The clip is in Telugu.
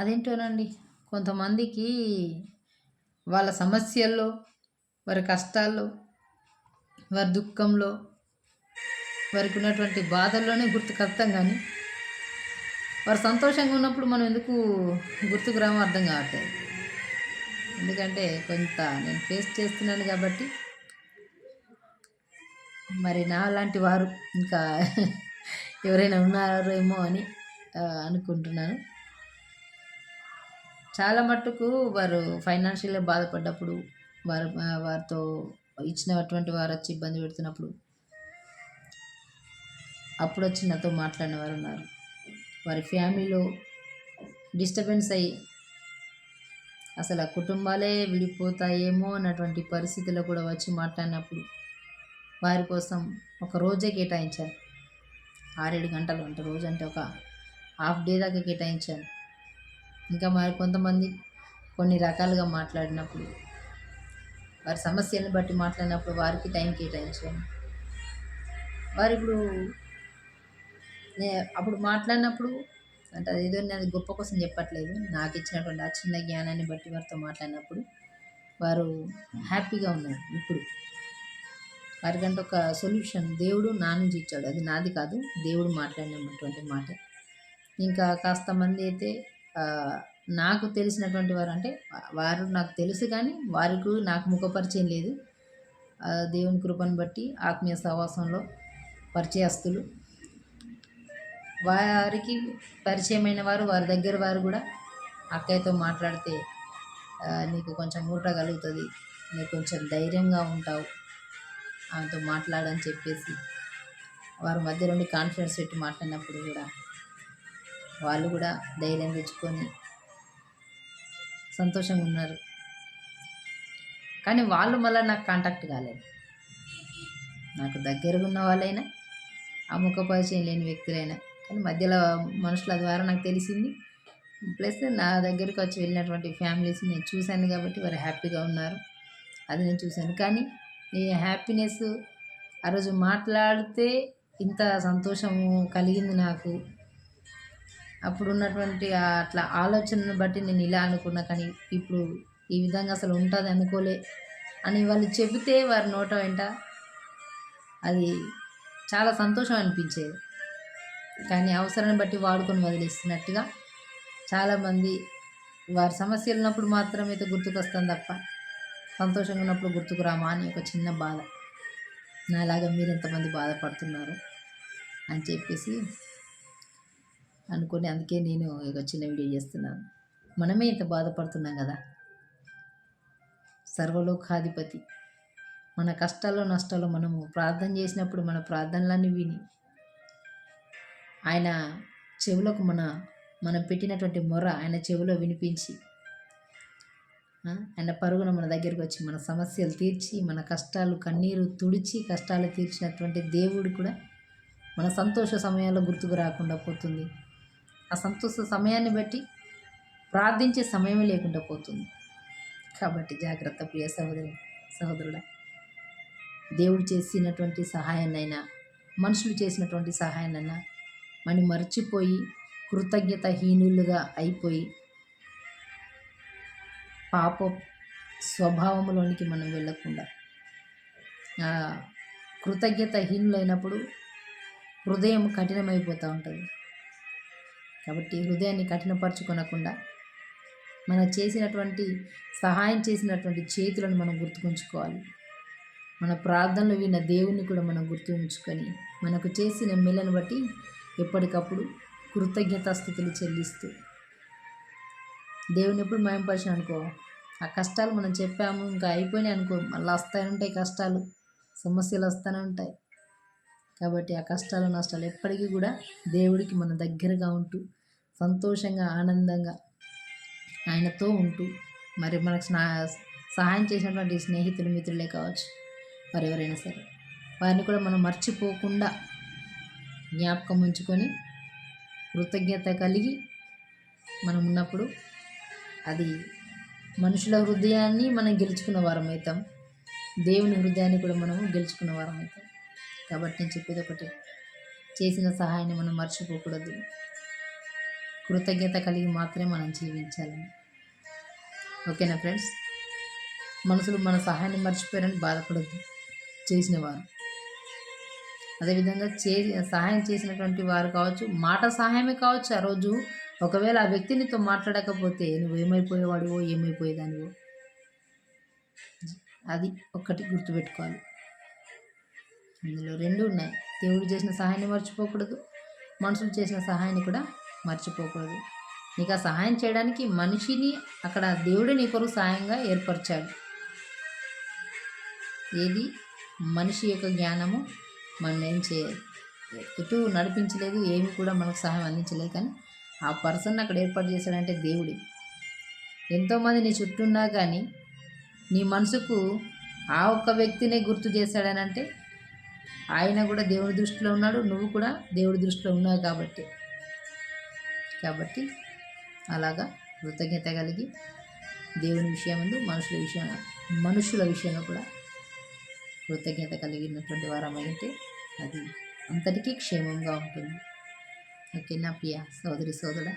అదేంటోనండి? కొంతమందికి వాళ్ళ సమస్యల్లో వారి కష్టాల్లో వారి దుఃఖంలో వారికి ఉన్నటువంటి బాధల్లోనే గుర్తుకొస్తాం కానీ వారు సంతోషంగా ఉన్నప్పుడు మనం ఎందుకు గుర్తుకు రామో అర్థం కావట్లేదు. ఎందుకంటే కొంత నేను ఫేస్ చేస్తున్నాను కాబట్టి మరి నా లాంటి వారు ఇంకా ఎవరైనా ఉన్నారేమో అని అనుకుంటున్నాను. చాలా మట్టుకు వారు ఫైనాన్షియల్గా బాధపడ్డప్పుడు వారు వారితో ఇచ్చినటువంటి వారు వచ్చి ఇబ్బంది పెడుతున్నప్పుడు అప్పుడు వచ్చి నాతో మాట్లాడిన వారు ఉన్నారు వారి ఫ్యామిలీలో డిస్టర్బెన్స్ అయ్యి అసలు ఆ కుటుంబాలే విడిపోతాయేమో అన్నటువంటి పరిస్థితిలో కూడా వచ్చి మాట్లాడినప్పుడు వారి కోసం ఒక రోజే కేటాయించాను ఆరేడు గంటలు అంటే రోజు అంటే ఒక హాఫ్ డే దాకా కేటాయించాను ఇంకా మరి కొంతమంది కొన్ని రకాలుగా మాట్లాడినప్పుడు వారి సమస్యలను బట్టి మాట్లాడినప్పుడు వారికి టైం కేటాయించాను వారు ఇప్పుడు అప్పుడు మాట్లాడినప్పుడు అంటే అదేదో నేను గొప్ప కోసం చెప్పట్లేదు నాకు ఇచ్చినటువంటి ఆ చిన్న జ్ఞానాన్ని బట్టి వారితో మాట్లాడినప్పుడు వారు హ్యాపీగా ఉన్నారు ఇప్పుడు. వారికంటే ఒక సొల్యూషన్ దేవుడు నా నుంచి ఇచ్చాడు అది నాది కాదు దేవుడు మాట్లాడినటువంటి మాట. ఇంకా కాస్త మంది అయితే నాకు తెలిసినటువంటి వారు అంటే వారు నాకు తెలుసు కానీ వారికి నాకు ముఖపరిచయం లేదు. దేవుని కృపను బట్టి ఆత్మీయ సహవాసంలో పరిచయస్తులు. వారికి పరిచయమైన వారు వారి దగ్గర వారు కూడా అక్కయ్యతో మాట్లాడితే నీకు కొంచెం ఊట కలుగుతుంది నీకు కొంచెం ధైర్యంగా ఉంటావు ఆమెతో మాట్లాడని చెప్పేసి వారి మధ్య నుండి కాన్ఫిడెన్స్ పెట్టి మాట్లాడినప్పుడు కూడా వాళ్ళు కూడా ధైర్యం తెచ్చుకొని సంతోషంగా ఉన్నారు. కానీ వాళ్ళు మళ్ళీ నాకు కాంటాక్ట్ కాలేదు. నాకు దగ్గరగా ఉన్న వాళ్ళైనా ఆ ముఖ పరిచయం లేని వ్యక్తులైనా కానీ మధ్యలో మనుషుల ద్వారా నాకు తెలిసింది. ప్లస్ నా దగ్గరికి వచ్చి వెళ్ళినటువంటి ఫ్యామిలీస్ నేను చూశాను కాబట్టి వారు హ్యాపీగా ఉన్నారు. అది నేను చూశాను. కానీ ఈ హ్యాపీనెస్ ఆ రోజు మాట్లాడితే ఇంత సంతోషము కలిగింది నాకు. అప్పుడు ఉన్నటువంటి అట్లా ఆలోచనను బట్టి నేను ఇలా అనుకున్నా కానీ ఇప్పుడు ఈ విధంగా అసలు ఉంటుంది అనుకోలే అని వాళ్ళు చెబితే వారి నోట వెంట అది చాలా సంతోషం అనిపించేది. కానీ అవసరాన్ని బట్టి వాడుకొని వదిలేస్తున్నట్టుగా చాలామంది వారి సమస్యలు ఉన్నప్పుడు మాత్రమే అయితే తప్ప సంతోషంగా ఉన్నప్పుడు గుర్తుకు రామా అని ఒక చిన్న బాధ. నాలాగా మీరు ఎంతమంది బాధపడుతున్నారు అని చెప్పేసి అనుకొని అందుకే నేను ఒక చిన్న వీడియో చేస్తున్నాను. మనమే ఇంత బాధపడుతున్నాం కదా. సర్వలోకాధిపతి. మన కష్టాల్లో నష్టాల్లో మనము ప్రార్థన చేసినప్పుడు మన ప్రార్థనలన్నీ విని ఆయన చెవులకు మన మనం పెట్టినటువంటి మొర ఆయన చెవిలో వినిపించి ఆయన పరుగున మన దగ్గరికి వచ్చి మన సమస్యలు తీర్చి మన కష్టాలు కన్నీరు తుడిచి కష్టాలు తీర్చినటువంటి దేవుడు కూడా మన సంతోష సమయాల్లో గుర్తుకు రాకుండా పోతుంది. ఆ సంతోష సమయాన్ని బట్టి ప్రార్థించే సమయమే లేకుండా పోతుంది. కాబట్టి జాగ్రత్త ప్రియ సహోదరి సహోదరుడా. దేవుడు చేసినటువంటి సహాయాన్నైనా మనుషులు చేసినటువంటి సహాయాన్నైనా మనం మర్చిపోయి కృతజ్ఞతహీనులుగా అయిపోయి పాప స్వభావంలోనికి మనం వెళ్ళకుండా కృతజ్ఞతహీనులైనప్పుడు హృదయం కఠినమైపోతూ ఉంటుంది. కాబట్టి హృదయాన్ని కఠినపరచుకొనకుండా మనం చేసినటువంటి సహాయం చేసినటువంటి చేతులను మనం గుర్తుకుంచుకోవాలి. మన ప్రార్థనలు విన్న దేవుణ్ణి కూడా మనం గుర్తు ఉంచుకొని మనకు చేసిన మేలను బట్టి ఎప్పటికప్పుడు కృతజ్ఞతాస్థుతులు చెల్లిస్తూ. దేవుని ఎప్పుడు మయంపరిచిన అనుకో ఆ కష్టాలు మనం చెప్పాము ఇంకా అయిపోయినాయి అనుకో మళ్ళీ వస్తూనే ఉంటాయి కష్టాలు సమస్యలు వస్తూనే ఉంటాయి. కాబట్టి ఆ కష్టాలు నష్టాలు ఎప్పటికీ కూడా దేవుడికి మన దగ్గరగా ఉంటూ సంతోషంగా ఆనందంగా ఆయనతో ఉంటూ మరి మనకు స్నా సహాయం చేసినటువంటి స్నేహితులు మిత్రులే కావచ్చు మరి ఎవరైనా సరే. వారిని కూడా మనం మర్చిపోకుండా జ్ఞాపకం ఉంచుకొని కృతజ్ఞత కలిగి మనం ఉన్నప్పుడు అది మనుషుల హృదయాన్ని మనం గెలుచుకున్న వారం అవుతాం దేవుని హృదయాన్ని కూడా మనము గెలుచుకున్న వారం అవుతాం కాబట్టి నేను చెప్పేది ఒకటి చేసిన సహాయాన్ని మనం మర్చిపోకూడదు. కృతజ్ఞత కలిగి మాత్రమే మనం జీవించాలి. ఓకేనా ఫ్రెండ్స్? మనసులు మన సహాయాన్ని మర్చిపోయారని బాధపడద్దు. చేసిన వారు అదేవిధంగా చే సహాయం చేసినటువంటి వారు కావచ్చు మాట సహాయమే కావచ్చు ఆ రోజు. ఒకవేళ ఆ వ్యక్తి నీతో మాట్లాడకపోతే నువ్వు ఏమైపోయేవాడివో ఏమైపోయేదానివో? అది ఒక్కటి గుర్తుపెట్టుకోవాలి. ఇందులో రెండు ఉన్నాయి. దేవుడు చేసిన సహాయాన్ని మర్చిపోకూడదు. మనుషులు చేసిన సహాయాన్ని కూడా మర్చిపోకూడదు. నీకు ఆ సహాయం చేయడానికి మనిషిని అక్కడ దేవుడు నీ కొరకు సహాయంగా ఏర్పరిచాడు. ఏది? మనిషి యొక్క జ్ఞానము మనం ఏం చేయదు ఎటు నడిపించలేదు ఏమి కూడా మనకు సహాయం అందించలేదు. కానీ ఆ పర్సన్ అక్కడ ఏర్పాటు చేశాడంటే దేవుడి. ఎంతోమంది నీ చుట్టూ ఉన్నా కానీ నీ మనసుకు ఆ ఒక్క వ్యక్తినే గుర్తు చేశాడనంటే ఆయన కూడా దేవుడి దృష్టిలో ఉన్నాడు నువ్వు కూడా దేవుడి దృష్టిలో ఉన్నావు కాబట్టి. కాబట్టి అలాగా కృతజ్ఞత కలిగి దేవుని విషయముందు మనుషుల విషయం మనుషుల విషయంలో కూడా కృతజ్ఞత కలిగినటువంటి వారమైతే అది అంతటికీ క్షేమంగా ఉంటుంది. ఓకే నా ప్రియ సోదరి సోదరుడా